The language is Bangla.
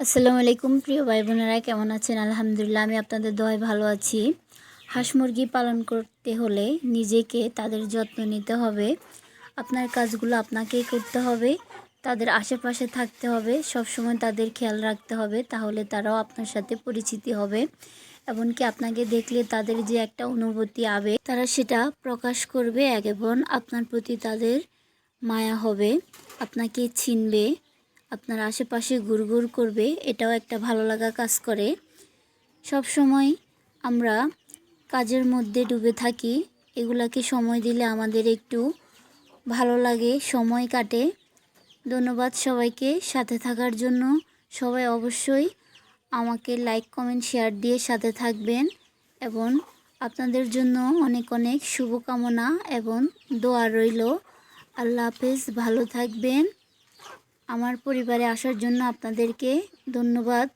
আসসালামু আলাইকুম, প্রিয় ভাই বোনেরা কেমন আছেন? আলহামদুলিল্লাহ, আমি আপনাদের দোয়ায় ভালো আছি। হাঁস মুরগি পালন করতে হলে নিজেকে তাদের যত্ন নিতে হবে। আপনার কাজগুলো আপনাকেই করতে হবে। তাদের আশেপাশে থাকতে হবে। সব সময় তাদের খেয়াল রাখতে হবে। তাহলে তারাও আপনার সাথে পরিচিতি হবে। এমনকি আপনাকে দেখলে তাদের যে একটা অনুভূতি আবে, তারা সেটা প্রকাশ করবে এক এবং আপনার প্রতি তাদের মায়া হবে। আপনাকে চিনবে। আপনার আশেপাশে ঘুরঘুর করবে, এটাও একটা ভালো লাগা কাজ করে। সব সময় আমরা কাজের মধ্যে ডুবে থাকি, এগুলাকে সময় দিলে আমাদের একটু ভালো লাগে, সময় কাটে। ধন্যবাদ সবাইকে, সাথে থাকার জন্য সবাই অবশ্যই আমাকে লাইক, কমেন্ট, শেয়ার দিয়ে সাথে থাকবেন এবং আপনাদের জন্য অনেক অনেক শুভকামনা এবং দোয়া রইল। আল্লাহ হাফেজ, ভালো থাকবেন। আমার পরিবারে আসার জন্য আপনাদেরকে ধন্যবাদ।